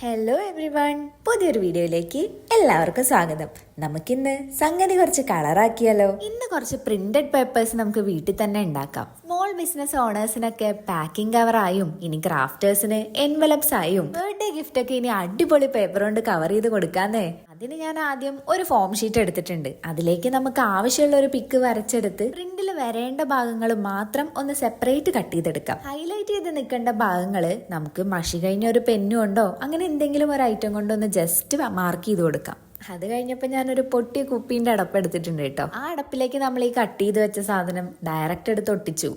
Hello every one പുതിയൊരു വീഡിയോയിലേക്ക് എല്ലാവർക്കും സ്വാഗതം. നമുക്കിന്ന് സംഗതി കുറച്ച് കളറാക്കിയാലോ ഇന്ന് കുറച്ച് പ്രിന്റഡ് പേപ്പേഴ്സ് നമുക്ക് വീട്ടിൽ തന്നെ ഉണ്ടാക്കാം. ബിസിനസ് ഓണേഴ്സിനൊക്കെ പാക്കിംഗ് കവറായും ഇനി ക്രാഫ്റ്റേഴ്സിന് എൻവലപ്സ് ആയും. ബർത്ത്ഡേ ഗിഫ്റ്റ് ഒക്കെ ഇനി അടിപൊളി പേപ്പർ കൊണ്ട് കവർ ചെയ്ത് കൊടുക്കാന്നേ. അതിന് ഞാൻ ആദ്യം ഒരു ഫോം ഷീറ്റ് എടുത്തിട്ടുണ്ട്. അതിലേക്ക് നമുക്ക് ആവശ്യമുള്ള ഒരു പിക്ക് വരച്ചെടുത്ത് പ്രിന്റിൽ വരേണ്ട ഭാഗങ്ങൾ മാത്രം ഒന്ന് സെപ്പറേറ്റ് കട്ട് ചെയ്തെടുക്കാം. ഹൈലൈറ്റ് ചെയ്ത് നിൽക്കേണ്ട ഭാഗങ്ങൾ നമുക്ക് മഷി കഴിഞ്ഞ ഒരു പെന്നും ഉണ്ടോ അങ്ങനെ എന്തെങ്കിലും ഒരു ഐറ്റം കൊണ്ടൊന്ന് ജസ്റ്റ് മാർക്ക് ചെയ്ത് കൊടുക്കാം. അത് കഴിഞ്ഞപ്പോൾ ഞാനൊരു പൊട്ടിയ കുപ്പീന്റെ അടപ്പ് എടുത്തിട്ടുണ്ട് കേട്ടോ. ആ അടപ്പിലേക്ക് നമ്മൾ ഈ കട്ട് ചെയ്ത് വെച്ച സാധനം ഡയറക്റ്റ് എടുത്ത് ഒട്ടിച്ചു.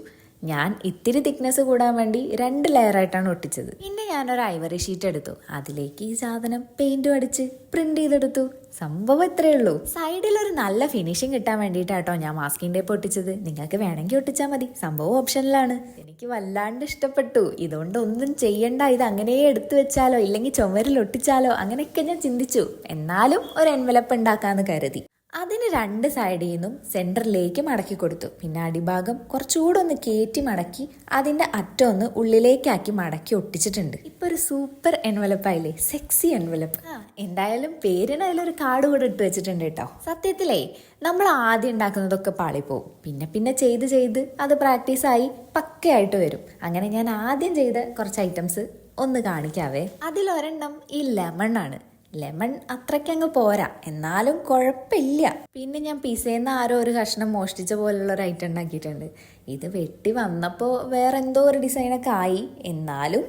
ഞാൻ ഇത്തിരി തിക്നെസ് കൂടാൻ വേണ്ടി രണ്ട് ലെയർ ആയിട്ടാണ് ഒട്ടിച്ചത്. പിന്നെ ഞാൻ ഒരു ഐവറി ഷീറ്റ് എടുത്തു. അതിലേക്ക് ഈ സാധനം പെയിന്റും അടിച്ച് പ്രിന്റ് ചെയ്തെടുത്തു. സംഭവം ഇത്രയേ ഉള്ളൂ. സൈഡിൽ ഒരു നല്ല ഫിനിഷിംഗ് കിട്ടാൻ വേണ്ടിയിട്ടാട്ടോ ഞാൻ മാസ്കിംഗ് ടേപ്പ് ഒട്ടിച്ചത്. നിങ്ങൾക്ക് വേണമെങ്കിൽ ഒട്ടിച്ചാൽ മതി. സംഭവം ഓപ്ഷനിലാണ് എനിക്ക് വല്ലാണ്ട് ഇഷ്ടപ്പെട്ടു. ഇതുകൊണ്ട് ഒന്നും ചെയ്യണ്ട. ഇത് അങ്ങനെ എടുത്തു വെച്ചാലോ ഇല്ലെങ്കിൽ ചുമരിൽ ഒട്ടിച്ചാലോ അങ്ങനെയൊക്കെ ഞാൻ ചിന്തിച്ചു. എന്നാലും ഒരു എൻവലപ്പ് ഉണ്ടാക്കാന്ന് കരുതി. അതിന് രണ്ട് സൈഡിൽ നിന്നും സെന്ററിലേക്ക് മടക്കി കൊടുത്തു. പിന്നെ അടിഭാഗം കുറച്ചുകൂടെ ഒന്ന് കയറ്റി മടക്കി അതിന്റെ അറ്റം ഒന്ന് ഉള്ളിലേക്കാക്കി മടക്കി ഒട്ടിച്ചിട്ടുണ്ട്. ഇപ്പൊ ഒരു സൂപ്പർ എൻവലപ്പായില്ലേ സെക്സി എൻവലപ്പ് എന്തായാലും പേരിന് അതിലൊരു കാർഡ് കൂടെ ഇട്ട് വെച്ചിട്ടുണ്ട് കേട്ടോ സത്യത്തിലേ നമ്മൾ ആദ്യം ഉണ്ടാക്കുന്നതൊക്കെ പാളിപ്പോവും. പിന്നെ പിന്നെ ചെയ്ത് ചെയ്ത് അത് പ്രാക്ടീസായി പക്കയായിട്ട് വരും. അങ്ങനെ ഞാൻ ആദ്യം ചെയ്ത കുറച്ച് ഐറ്റംസ് ഒന്ന് കാണിക്കാവേ. അതിലൊരെണ്ണം ഈ ലെമൺ ആണ്. ലെമൺ അത്രയ്ക്കങ്ങ് പോരാ. എന്നാലും കുഴപ്പമില്ല. പിന്നെ ഞാൻ പിസേന്ന് ആരോ ഒരു കഷ്ണം മോഷ്ടിച്ച പോലുള്ള ഒരു ഐറ്റം ഉണ്ടാക്കിയിട്ടുണ്ട്. ഇത് വെട്ടി വന്നപ്പോൾ വേറെ എന്തോ ഒരു ഡിസൈനൊക്കെ ആയി. എന്നാലും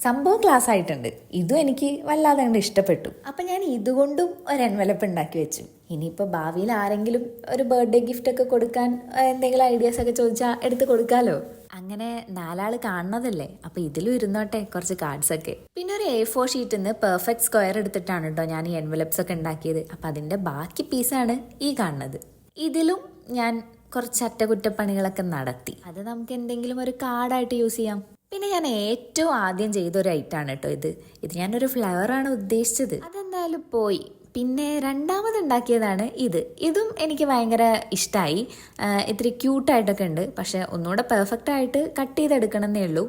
സംഭവം ക്ലാസ് ആയിട്ടുണ്ട്. ഇതും എനിക്ക് വല്ലാതെ കണ്ട് ഇഷ്ടപ്പെട്ടു. അപ്പം ഞാൻ ഇതുകൊണ്ടും ഒരു എൻവലപ്പ് ഉണ്ടാക്കി വെച്ചു. ഇനിയിപ്പോൾ ഭാവിയിൽ ആരെങ്കിലും ഒരു ബർത്ത്ഡേ ഗിഫ്റ്റ് ഒക്കെ കൊടുക്കാൻ എന്തെങ്കിലും ഐഡിയാസ് ഒക്കെ ചോദിച്ചാൽ എടുത്ത് കൊടുക്കാലോ? അങ്ങനെ നാലാൾ കാണുന്നതല്ലേ? അപ്പൊ ഇതിലും ഇരുന്നോട്ടെ കുറച്ച് കാർഡ്സ് ഒക്കെ. പിന്നെ ഒരു എ ഫോർ ഷീറ്റിൽ നിന്ന് പെർഫെക്റ്റ് സ്ക്വയർ എടുത്തിട്ടാണ് കേട്ടോ ഞാൻ ഈ എൻവലപ്സ് ഒക്കെ ഉണ്ടാക്കിയത്. അപ്പൊ അതിന്റെ ബാക്കി പീസാണ് ഈ കാണുന്നത്. ഇതിലും ഞാൻ കുറച്ച് അറ്റകുറ്റപ്പണികളൊക്കെ നടത്തി. അത് നമുക്ക് എന്തെങ്കിലും ഒരു കാർഡായിട്ട് യൂസ് ചെയ്യാം. പിന്നെ ഞാൻ ഏറ്റവും ആദ്യം ചെയ്ത ഒരു ഐറ്റാണ് കേട്ടോ ഇത്. ഇത് ഞാനൊരു ആണ് ഉദ്ദേശിച്ചത്. അതെന്തായാലും പോയി. പിന്നെ രണ്ടാമത് ഉണ്ടാക്കിയതാണ് ഇത്. ഇതും എനിക്ക് ഭയങ്കര ഇഷ്ടമായി ഇത്തിരി ക്യൂട്ടായിട്ടൊക്കെ ഉണ്ട്. പക്ഷേ ഒന്നുകൂടെ പെർഫെക്റ്റ് ആയിട്ട് കട്ട് ചെയ്തെടുക്കണമെന്നേ ഉള്ളൂ.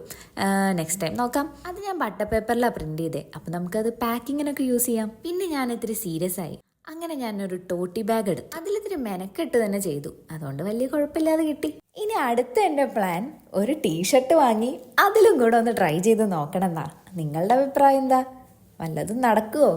നെക്സ്റ്റ് ടൈം നോക്കാം. അത് ഞാൻ ബട്ടർ പേപ്പറിലാണ് പ്രിന്റ് ചെയ്തേ. അപ്പം നമുക്കത് പാക്കിങ്ങിനൊക്കെ യൂസ് ചെയ്യാം. പിന്നെ ഞാൻ ഇത്തിരി സീരിയസ് ആയി. അങ്ങനെ ഞാൻ ഒരു ടോട്ടി ബാഗ് എടുത്തു. അതിലിത്തിരി മെനക്കെട്ട് തന്നെ ചെയ്തു. അതുകൊണ്ട് വലിയ കുഴപ്പമില്ലാതെ കിട്ടി. ഇനി അടുത്ത എന്റെ പ്ലാൻ ഒരു ടീഷർട്ട് വാങ്ങി അതിലും കൂടെ ഒന്ന് ട്രൈ ചെയ്ത് നോക്കണം എന്നാ നിങ്ങളുടെ അഭിപ്രായം എന്താ? വല്ലതും നടക്കുവോ?